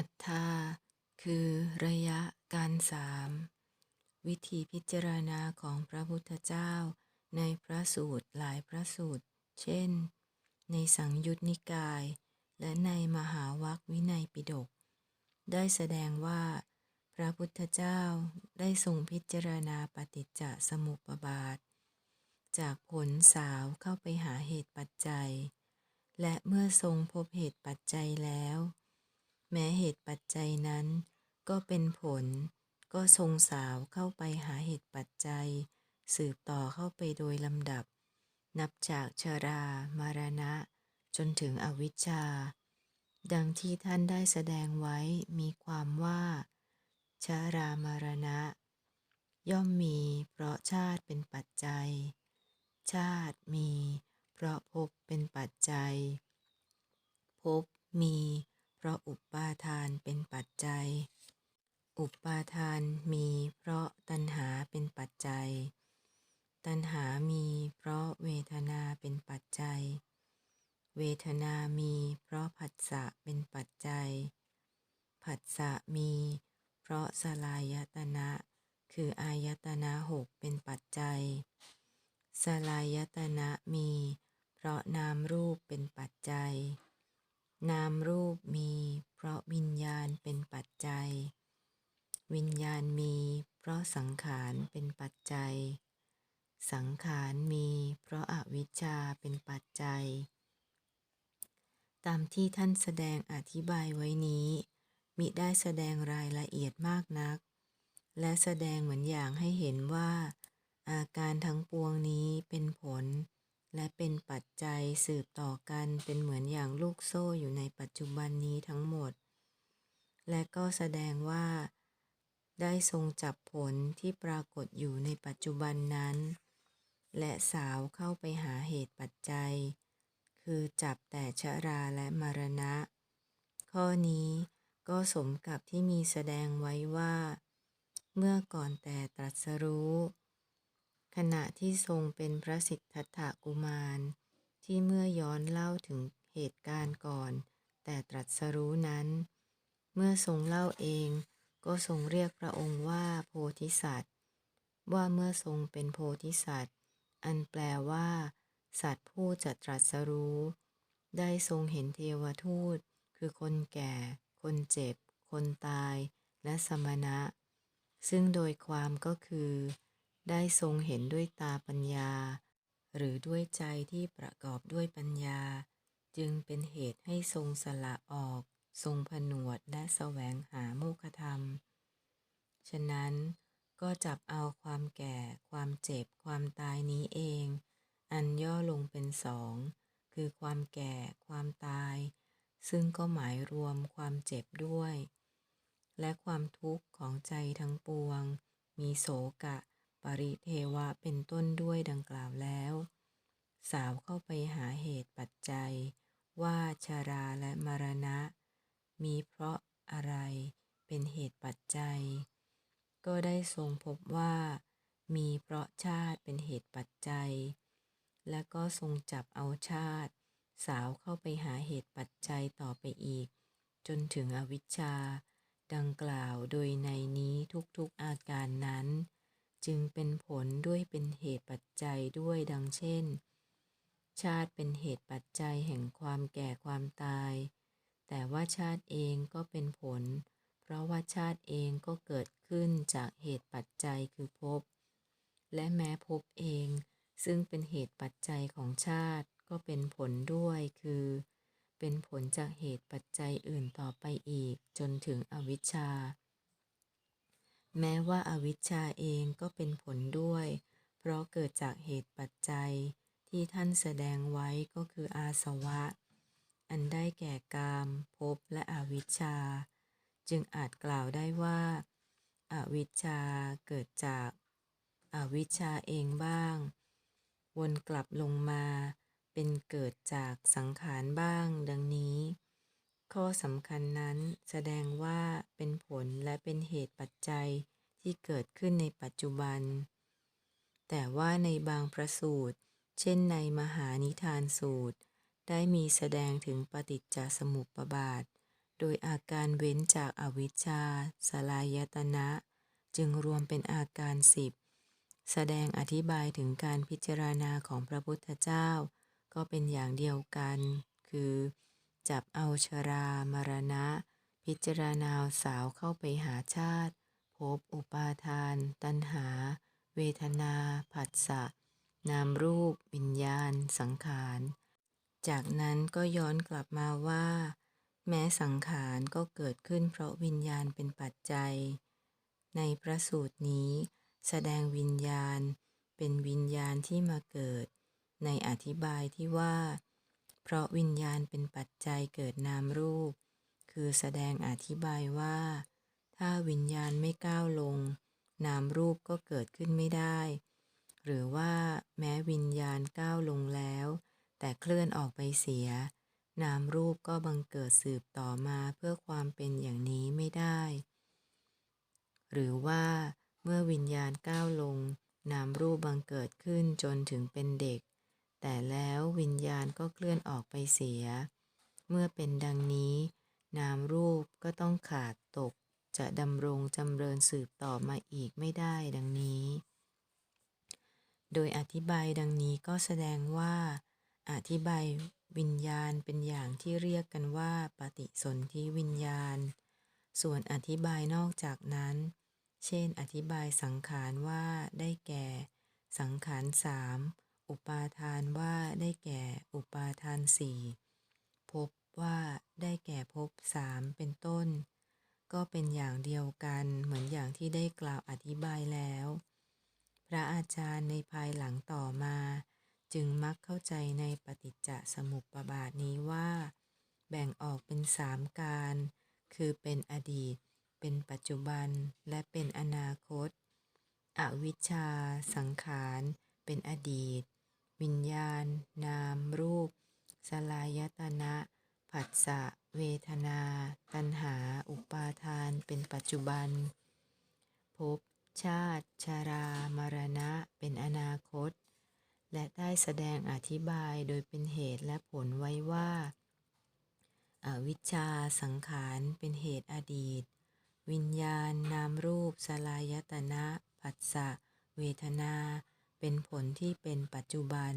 อัตถาคือระยะการสามวิธีพิจารณาของพระพุทธเจ้า ในพระสูตรหลายพระสูตร เช่น ในสังยุตนิกาย และในมหาวัควินัยปิฎกได้แสดงว่า พระพุทธเจ้าได้ทรงพิจารณาปฏิจจสมุปบาท จากผลสาวเข้าไปหาเหตุปัจจัย และเมื่อทรงพบเหตุปัจจัยแล้ว แม้เหตุปัจจัยนั้น ก็เป็นผล ก็ทรงสาวเข้าไปหาเหตุปัจจัย สืบต่อเข้าไปโดยลำดับ นับจากชรา มารณะ จนถึงอวิชชา ดังที่ท่านได้แสดงไว้มีความว่าชรามารณะ ย่อมมีเพราะชาติเป็นปัจจัย ชาติมี เพราะภพเป็นปัจจัยภพมี เพราะอุปาทานเป็นปัจจัย อุปาทานมีเพราะตัณหาเป็นปัจจัย ตัณหามีเพราะเวทนาเป็นปัจจัย เวทนามีเพราะผัสสะเป็นปัจจัย ผัสสะมี เพราะสลายตนะคืออายตนะหกเป็นปัจจัย สลายตนะมี เพราะนามรูปเป็นปัจจัย นามรูปมี เพราะวิญญาณเป็นปัจจัย วิญญาณมี เพราะสังขารเป็นปัจจัย สังขารมี เพราะอาวิชชาเป็นปัจจัย ตามที่ท่านแสดงอธิบายไว้นี้มิได้แสดงรายละเอียดมากนัก และแสดงเหมือนอย่างให้เห็นว่า อาการทั้งปวงนี้เป็นผล และเป็นปัจจัยสืบต่อกันเป็นเหมือนอย่างลูกโซ่อยู่ในปัจจุบันนี้ทั้งหมด และก็แสดงว่า ได้ทรงจับผลที่ปรากฏอยู่ในปัจจุบันนั้น และสาวเข้าไปหาเหตุปัจจัย คือจับแต่ชราและมรณะ ข้อนี้ก็สมกับที่มีแสดงไว้ว่า เมื่อก่อนแต่ตรัสรู้ ขณะที่ทรงเป็นพระสิทธัตถกุมาร ที่เมื่อย้อนเล่าถึงเหตุการณ์ก่อน แต่ตรัสรู้นั้น เมื่อทรงเล่าเองก็ทรงเรียกพระองค์ว่าโพธิสัตว์ ว่าเมื่อทรงเป็นโพธิสัตว์ อันแปลว่า สัตว์ผู้จะตรัสรู้ ได้ทรงเห็นเทวทูต คือคนแก่ คนเจ็บ คนตาย และสมณะ ซึ่งโดยความก็คือ ได้ทรงเห็นด้วยตาปัญญา หรือด้วยใจที่ประกอบด้วยปัญญา จึงเป็นเหตุให้ทรงสละออก ทรงผนวดและแสวงหาโมฆะธรรม ฉะนั้นก็จับเอาความแก่ ความเจ็บ ความตายนี้เอง อันย่อลงเป็นสอง คือความแก่ ความตาย ซึ่งก็หมายรวมความเจ็บด้วย และความทุกข์ของใจทั้งปวง มีโสกะ ปริเทวะเป็นต้นด้วยดังกล่าวแล้ว สาวเข้าไปหาเหตุปัจจัย ว่าชาราและมรณะ มีเพราะอะไรเป็นเหตุปัจจัย ก็ได้ทรงพบว่า มีเพราะชาติเป็นเหตุปัจจัย และก็ทรงจับเอาชาติ สาวเข้าไปหาเหตุปัจจัยต่อไปอีก จนถึงอวิชชา ดังกล่าวโดยในนี้ทุกๆอาการนั้น จึงเป็นผลด้วยเป็นเหตุปัจจัยด้วยดังเช่น ชาติเป็นเหตุปัจจัยแห่งความแก่ความตาย แต่ว่าชาติเองก็เป็นผล เพราะว่าชาติเองก็เกิดขึ้นจากเหตุปัจจัยคือภพและแม้ภพเอง ซึ่งเป็นเหตุปัจจัยของชาติก็เป็นผลด้วยคือ เป็นผลจากเหตุปัจจัยอื่นต่อไปอีกจนถึงอวิชชา แม้ว่าอาวิชชาเองก็เป็นผลด้วย เพราะเกิดจากเหตุปัจจัยที่ท่านแสดงไว้ก็คืออาสวะ อันได้แก่กามภพและอวิชชา จึงอาจกล่าวได้ว่าอาวิชชาเกิดจากอาวิชชาเองบ้าง วนกลับลงมาเป็นเกิดจากสังขารบ้างดังนี้ ข้อสำคัญนั้นแสดงว่าเป็นผลและเป็นเหตุปัจจัยที่เกิดขึ้นในปัจจุบัน แต่ว่าในบางพระสูตร เช่นในมหานิทานสูตร ได้มีแสดงถึงปฏิจจสมุปบาท โดยอาการเว้นจากอวิชชา สลายตนะ จึงรวมเป็นอาการสิบ แสดงอธิบายถึงการพิจารณาของพระพุทธเจ้า ก็เป็นอย่างเดียวกัน คือ จับเอาชรามรณะ พิจารณาสาวเข้าไปหาชาติภพอุปาทาน ตัณหา เวทนา ผัสสะ นามรูป วิญญาณ สังขาร จากนั้นก็ย้อนกลับมาว่า แม้สังขารก็เกิดขึ้นเพราะวิญญาณเป็นปัจจัย ในพระสูตรนี้ แสดงวิญญาณ เป็นวิญญาณที่มาเกิด ในอธิบายที่ว่า เพราะวิญญาณเป็นปัจจัยเกิดนามรูป คือแสดงอธิบายว่า ถ้าวิญญาณไม่ก้าวลง นามรูปก็เกิดขึ้นไม่ได้ หรือว่าแม้วิญญาณก้าวลงแล้ว แต่เคลื่อนออกไปเสีย นามรูปก็บังเกิดสืบต่อมาเพื่อความเป็นอย่างนี้ไม่ได้ หรือว่าเมื่อวิญญาณก้าวลง นามรูปบังเกิดขึ้นจนถึงเป็นเด็ก แต่แล้ววิญญาณก็เคลื่อนออกไปเสีย เมื่อเป็นดังนี้ นามรูปก็ต้องขาดตก จะดำรงจำเริญสืบต่อมาอีกไม่ได้ดังนี้ โดยอธิบายดังนี้ก็แสดงว่า อธิบายวิญญาณเป็นอย่างที่เรียกกันว่า ปฏิสนธิวิญญาณ ส่วนอธิบายนอกจากนั้น เช่น อธิบายสังขารว่าได้แก่ สังขารสาม อุปาทานว่าได้แก่อุปาทานสี่ภพว่าได้แก่ภพสามเป็นต้น ก็เป็นอย่างเดียวกันเหมือนอย่างที่ได้กล่าวอธิบายแล้ว พระอาจารย์ในภายหลังต่อมา จึงมักเข้าใจในปฏิจจสมุปบาทนี้ว่า แบ่งออกเป็นสามการ คือเป็นอดีต เป็นปัจจุบันและเป็นอนาคต อวิชชา สังขาร เป็นอดีต วิญญาณ นามรูป สลายตนะผัสสะเวทนา ตัณหา อุปาทาน เป็นปัจจุบัน ภพ ชาติ ชารามรณะ เป็นอนาคต และได้แสดงอธิบายโดยเป็นเหตุและผลไว้ว่าอาวิชชาสังขารเป็นเหตุอดีต วิญญาณนามรูป สลายตนะผัสสะเวทนา เป็นผลที่เป็นปัจจุบัน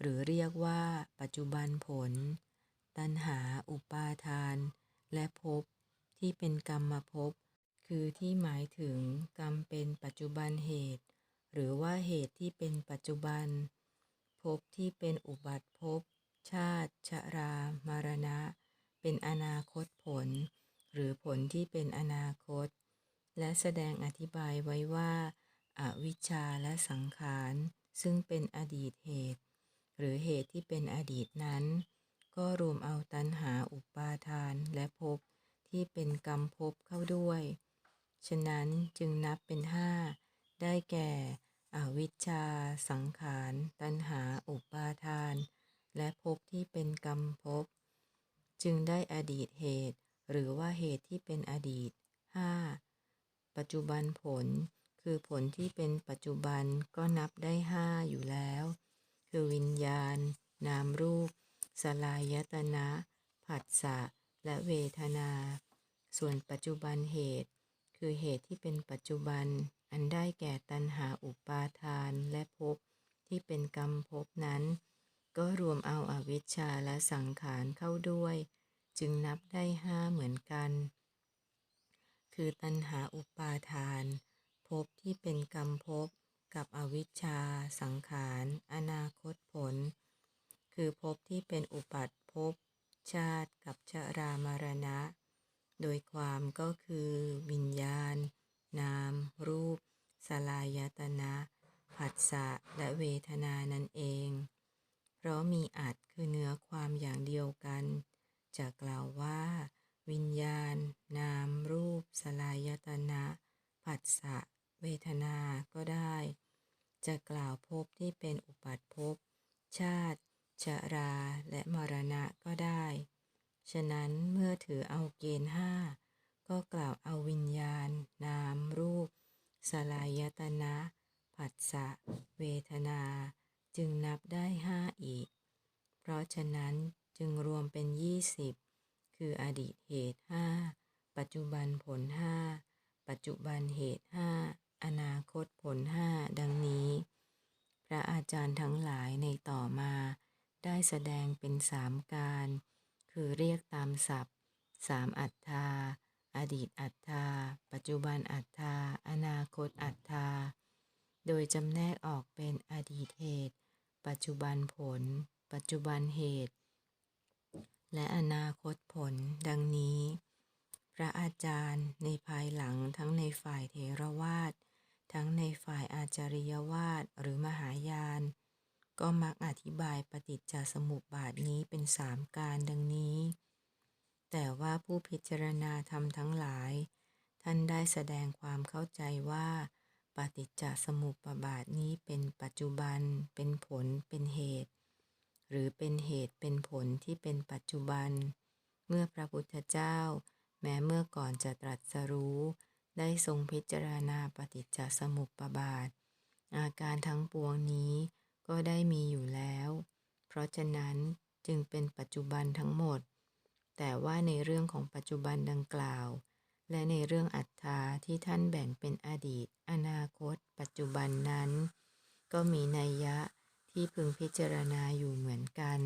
หรือเรียกว่า ปัจจุบันผล ตัณหาอุปาทาน และภพที่เป็นกรรมภพคือที่หมายถึงกรรมเป็นปัจจุบันเหตุ หรือว่าเหตุที่เป็นปัจจุบันภพที่เป็นอุบัติภพชาติ ชรา มรณะ เป็นอนาคตผล หรือผลที่เป็นอนาคต และแสดงอธิบายไว้ว่า อวิชชาและสังขาร ซึ่งเป็นอดีตเหตุ หรือเหตุที่เป็นอดีตนั้น ก็รวมเอาตัณหาอุปาทานและภพที่เป็นกรรมภพเข้าด้วย ฉะนั้นจึงนับเป็นห้าได้แก่ อวิชชา สังขาร ตัณหาอุปาทาน และภพที่เป็นกรรมภพจึงได้อดีตเหตุ หรือว่าเหตุที่เป็นอดีต 5. ปัจจุบันผล คือผลที่เป็นปัจจุบันก็นับได้ห้าอยู่แล้ว คือวิญญาณ นามรูป สลายตนะ ผัสสะ และเวทนา ส่วนปัจจุบันเหตุ คือเหตุที่เป็นปัจจุบัน อันได้แก่ตัณหาอุปาทานและภพที่เป็นกรรมภพนั้น ก็รวมเอาอาวิชชาและสังขารเข้าด้วย จึงนับได้ห้าเหมือนกัน คือตัณหาอุปาทาน ภพที่เป็นกรรมภพกับอวิชชา สังขาร อนาคตผล คือภพที่เป็นอุปัตภพชาติกับชรามรณะ โดยความก็คือวิญญาณ นาม รูป สลายตนะผัสสะและเวทนานั่นเอง เพราะมีอัดคือเนื้อความอย่างเดียวกัน จะกล่าวว่า วิญญาณ นาม รูป สลายตนะผัสสะ เวทนาก็ได้ จะกล่าวภพที่เป็นอุปัตภพ ชาติ ชราและมรณะก็ได้ ฉะนั้นเมื่อถือเอาเกณฑ์ห้าก็กล่าวเอาวิญญาณ นาม รูป สลายตนะผัสสะ เวทนา จึงนับได้ห้าอีก เพราะฉะนั้นจึงรวมเป็นยี่สิบคืออดีตเหตุห้าปัจจุบันผลห้าปัจจุบันเหตุห้า อนาคตผลห้าดังนี้ พระอาจารย์ทั้งหลายในต่อมา ได้แสดงเป็นสามการ คือเรียกตามศัพท์สามอัตตาอดีตอัตตาปัจจุบันอัตตาอนาคตอัตตาโดยจำแนกออกเป็นอดีตเหตุ ปัจจุบันผล ปัจจุบันเหตุ และอนาคตผล ดังนี้ พระอาจารย์ในภายหลังทั้งในฝ่ายเทรวาท ทั้งในฝ่ายอาจาริยวาทหรือมหายาน ก็มักอธิบายปฏิจจสมุปบาทนี้เป็นสามการดังนี้ แต่ว่าผู้พิจารณาธรรมทั้งหลาย ท่านได้แสดงความเข้าใจว่า ปฏิจจสมุปบาทนี้เป็นปัจจุบัน เป็นผล เป็นเหตุ หรือเป็นเหตุเป็นผลที่เป็นปัจจุบัน เมื่อพระพุทธเจ้า แม้เมื่อก่อนจะตรัสรู้ ได้ทรงพิจารณาปฏิจจสมุปบาท อาการทั้งปวงนี้ก็ได้มีอยู่แล้ว เพราะฉะนั้นจึงเป็นปัจจุบันทั้งหมด แต่ว่าในเรื่องของปัจจุบันดังกล่าว และในเรื่องอัตถาที่ท่านแบ่งเป็นอดีต อนาคต ปัจจุบันนั้น ก็มีนัยยะที่พึงพิจารณาอยู่เหมือนกัน